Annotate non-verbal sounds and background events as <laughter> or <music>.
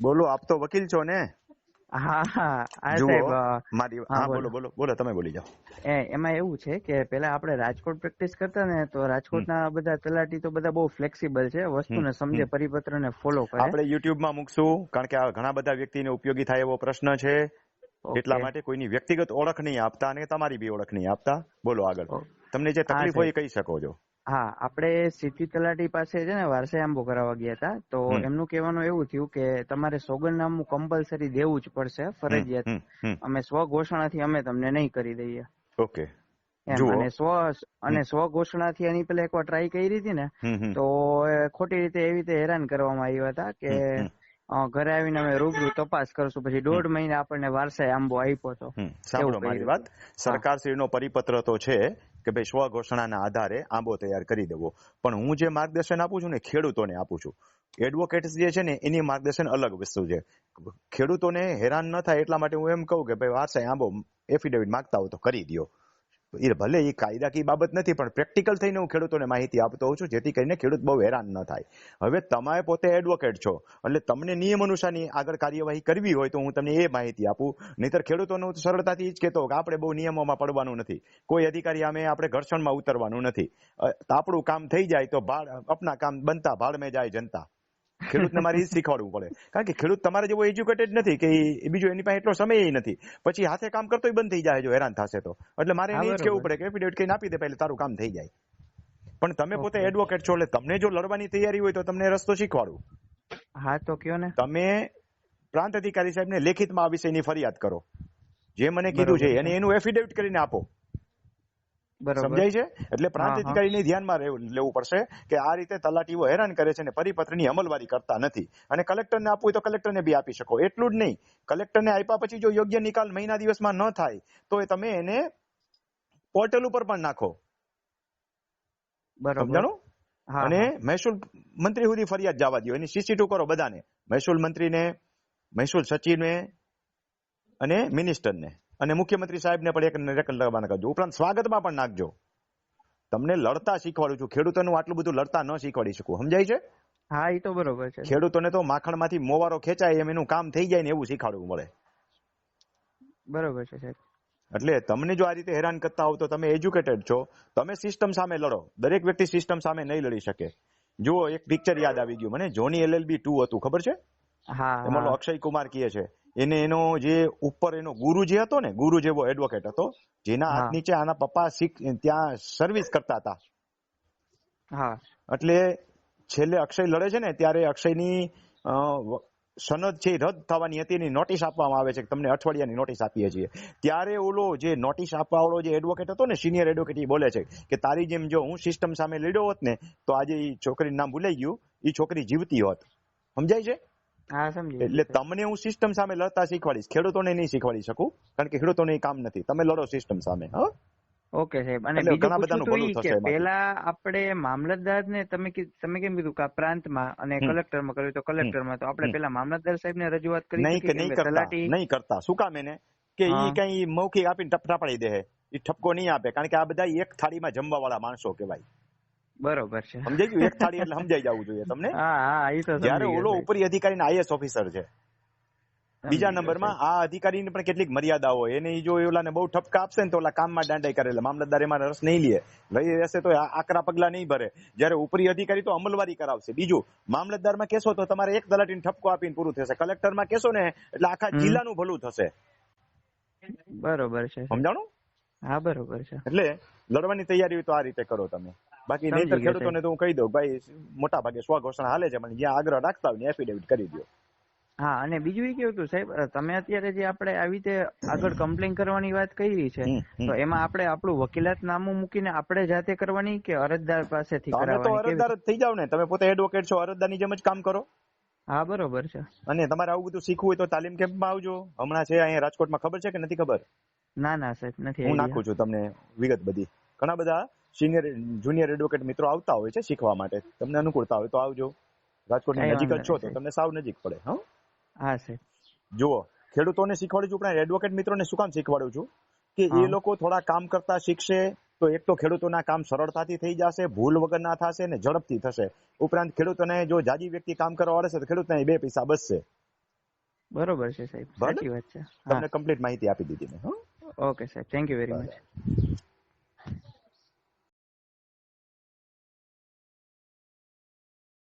બોલો આપ તો વકીલ છો ને? હા હા હા સાહેબ મારી હા, હા બોલો. બોલો બોલો બોલો તમે બોલી જાઓ. એ એમાં એવું છે કે પેલા આપણે રાજકોટ પ્રેક્ટિસ કરતા ને તો રાજકોટના બધા તલાટી તો બધા બહુ ફ્લેક્સિબલ છે વસ્તુને સમજે પરિપત્ર પરિપત્રને ફોલો કરે. આપણે યુટ્યુબમાં મૂકશું કારણ કે આ ઘણા બધા વ્યક્તિને ઉપયોગી થાય એવો પ્રશ્ન છે. એટલા માટે કોઈની વ્યક્તિગત ઓળખ નહીં આપતા અને તમારી બી ઓળખ નહીં આપતા. બોલો આગળ. તમને જે તકલીફ હોય એ કહી શકો છો. હા આપણે સિટી તલાટી પાસે છે ને વારસાઈ આંબો કરાવવા ગયા હતા તો એમનું કહેવાનું એવું થયું કે તમારે સોગંદનામું કમ્પલસરી દેવું જ પડશે ફરજિયાત. અમે સ્વઘોષણાથી અમે તમને નહીં કરી દઈએ. ઓકે. અને સ્વ અને સ્વ ઘોષણાથી એની પેલા એકવાર ટ્રાય કરી હતી ને. તો ખોટી રીતે એવી રીતે હેરાન કરવામાં આવ્યા હતા કે ઘરે આવીને અમે રૂબરૂ તપાસ કરશું પછી દોઢ મહિને આપણને વારસાઈ આંબો આપ્યો હતો હમ, સાંભળો મારી વાત. સરકારશ્રીનો પરિપત્ર તો છે કે ભાઈ સ્વ ઘોષણાના આધારે આંબો તૈયાર કરી દેવો. પણ હું જે માર્ગદર્શન આપું છું ને ખેડૂતોને આપું છું. એડવોકેટ્સ જે છે ને, એની માર્ગદર્શન અલગ વસ્તુ છે. ખેડૂતોને હેરાન ન થાય એટલા માટે હું એમ કહું કે ભાઈ, વારસાઈ આંબો એફિડેવિટ માગતા હો તો કરી દ્યો. એ ભલે એ કાયદાકીય બાબત નથી, પણ પ્રેક્ટિકલ થઈને હું ખેડૂતોને માહિતી આપતો હોઉં છું, જેથી કરીને ખેડૂત બહુ હેરાન ન થાય. હવે તમે પોતે એડવોકેટ છો, એટલે તમને નિયમ અનુસારની આગળ કાર્યવાહી કરવી હોય તો હું તમને એ માહિતી આપું. નહીતર ખેડૂતોને હું સરળતાથી જ કહેતો કે આપણે બહુ નિયમોમાં પડવાનું નથી. કોઈ અધિકારી અમે આપણે ઘર્ષણમાં ઉતરવાનું નથી. આપણું કામ થઈ જાય તો ભાડ આપના કામ બનતા ભાડ મેં જાય જનતા. ખેડૂતને <laughs> મારે શીખવાડવું પડે. કારણ કે ખેડૂત તમારે જેવો એજ્યુકેટેડ નથી કે બીજું એની પાસે એટલો સમય નથી. પછી હાથે કામ કરતો બંધ થઈ જાય જો હેરાન થશે તો. એટલે મારે એને જ કેવું પડે કે એફિડેવિટ કહીને આપી દે પહેલે તારું કામ થઈ જાય. પણ તમે પોતે એડવોકેટ છો એટલે તમને જો લડવાની તૈયારી હોય તો તમને રસ્તો શીખવાડું. હા તો કયો ને? તમે પ્રાંત અધિકારી સાહેબને લેખિતમાં આ વિષયની ફરિયાદ કરો. જે મને કીધું છે એને એનું એફિડેવિટ કરીને આપો. સમજાય છે? એટલે પ્રાંત. અધિકારીને ધ્યાનમાં લેવું પડશે કે આ રીતે તલાટીઓ હેરાન કરે છે અને પરિપત્રની અમલવારી કરતા નથી. અને કલેક્ટરને આપવું હોય તો કલેક્ટરને બી આપી શકો. એટલું જ નહીં. કલેક્ટરને આપ્યા પછી જો યોગ્ય નિકાલ મહિના દિવસમાં ન થાય તો એ તમે એને પોર્ટલ ઉપર પણ નાખો. બરાબર. અને. મહેસૂલ મંત્રી સુધી ફરિયાદ જવા દો. એની સીસી કરો બધાને. મહેસૂલ મંત્રીને મહેસૂલ સચિવને અને મિનિસ્ટરને. અને મુખ્યમંત્રી સાહેબને પણ એક લગાવવાના કરજો ઉપરાંત સ્વાગતમાં પણ નાખજો. તમને લડતા શીખવાડું છું. ખેડૂતોનું આટલું બધું લડતા ન શીખવાડી શકું. સમજાય છે? હા એ તો બરોબર છે. ખેડૂતોને તો માખણમાંથી મોવારો ખેંચાય એમ એનું કામ થઈ જાય ને એવું શીખવાડવું મળે. બરોબર છે સાહેબ. એટલે તમને જો આ રીતે હેરાન કરતા હોવ તો તમે એજ્યુકેટેડ છો. તમે સિસ્ટમ સામે લડો. દરેક વ્યક્તિ સિસ્ટમ સામે નહીં લડી શકે. જુઓ એક પિક્ચર યાદ આવી ગયું. મને જોની એલએલબી ટુ હતું. ખબર છે? એમાં અક્ષય કુમાર કહે છે એને એનો જે ઉપર એનો ગુરુ જે હતો ને ગુરુ જેવો એડવોકેટ હતો જેના હાથ નીચે આના પપ્પા ત્યાં સર્વિસ કરતા હતા. હા. એટલે છેલ્લે અક્ષય લડે છે ને ત્યારે અક્ષયની સનદ છે રદ થવાની હતી એની નોટિસ આપવામાં આવે છે કે તમને અઠવાડિયાની નોટિસ આપીએ છીએ. ત્યારે ઓલો જે નોટિસ આપવા વાળો જે એડવોકેટ હતો ને સિનિયર એડવોકેટ એ બોલે છે કે તારી જેમ જો હું સિસ્ટમ સામે લડ્યો હોત ને તો આજે એ છોકરીનું નામ ભૂલાઈ ગયું એ છોકરી જીવતી હોત. સમજાય છે? એટલે તમને હું સિસ્ટમ સામે લડતા શીખવાડીશ. ખેડૂતોને નહીં શીખવાડી શકું કારણ કે ખેડૂતોને કામ નથી. તમે લડો સિસ્ટમ સામે હા. ઓકે સાહેબ. અને બીજું ઘણા બધાનું ભલું થશે પેલા આપણે મામલતદાર ને તમે તમે કેમ કીધું કે પ્રાંતમાં અને કલેક્ટર કલેક્ટરમાં કર્યું? તો કલેક્ટરમાં. તો આપણે. પેલા મામલતદાર સાહેબ ને રજૂઆત કરી નહીં કે નહીં કરતા. નહીં કરતા. શું કામ એને? કે. ઈ કઈ મૌખિક આપીને ટપટા પાડી દે એ ઠપકો નહીં આપે કારણ કે આ બધા એક થાળીમાં જમવા વાળા માણસો કહેવાય. બરોબર છે. સમજાઈ ગયું? એક થાળી એટલે સમજાઈ જવું જોઈએ તમને? હા હા એ તો જ્યારે ઓલો ઉપરી અધિકારી આઈએસ ઓફિસર છે. બીજા નંબરમાં આ અધિકારીની પણ કેટલીક મર્યાદા હોય. એને જો ઓલાને બહુ ઠપકા આપશે ને તો ઓલા કામમાં દાંડાઈ કરે એટલે મામલતદાર એમાં રસ નહીં લે. લઈ રહેશે તો આકરા પગલા નહીં ભરે. જ્યારે ઉપરી અધિકારી તો અમલવારી કરાવશે. બીજું મામલતદારમાં કેસો તો તમારે એક તલાટીને ઠપકો આપીને પૂરું થશે. કલેક્ટરમાં કેસો ને એટલે આખા જિલ્લા જિલ્લાનું ભલું થશે. બરોબર છે. સમજાણું? હા બરોબર છે. એટલે લડવાની તૈયારી હોય તો આ રીતે કરો તમે. બાકી નહીતર ખેડૂતોને તો હું કહી દઉં ભાઈ મોટા ભાગે સ્વ ઘોષણા હાલે છે પણ જ્યાં આગ્રહ રાખતા હોય એફિડેવિટ કરી દો હા અને બીજું એ કેવું હતું સાહેબ તમે અત્યારે જે આપણે આવી રીતે આગળ કમ્પ્લેન કરવાની વાત કરી છે. તો એમાં આપણે આપણું વકીલાત નામું મૂકીને આપણે જાતે કરવાની કે અરજદાર પાસેથી તમે તો અરજદાર જ થઈ જાવ ને. તમે પોતે એડવોકેટ છો અરજદારની જેમ જ કામ કરો. હા બરોબર છે. અને તમારે આવું બધું શીખવું હોય તો તાલીમ કેમ્પમાં આવજો. હમણાં છે અહીંયા રાજકોટમાં ખબર છે કે નથી ખબર? ના ના સાહેબ નથી હું નાખું છું તમને વિગત બધી. ઘણા બધા સિનિયર જુનિયર એડવોકેટ મિત્રો આવતા હોય છે શીખવા માટે. તમને અનુકૂળતા હોય તો આવજો. રાજકોટની નજીક જ છો તો તમને સાવ નજીક પડે હા. હા સર જુઓ ખેડૂતોને શીખવાડું છું પણ એડવોકેટ મિત્રોને શું કામ શીખવાડું છું? કે એ લોકો થોડા કામ કરતા શીખશે તો એક તો ખેડૂતોના કામ સરળતાથી થઈ જશે ભૂલ વગર ના થશે ને ઝડપથી થશે. ઉપરાંત ખેડૂતોને જો જાજી વ્યક્તિ કામ કરવા વાળે છે તો ખેડૂતને બે પૈસા બચશે. બરોબર છે સાહેબ. સાચી વાત છે. તમને કમ્પ્લીટ માહિતી આપી દીધી મેં ઓકે સાહેબ. Thank you very much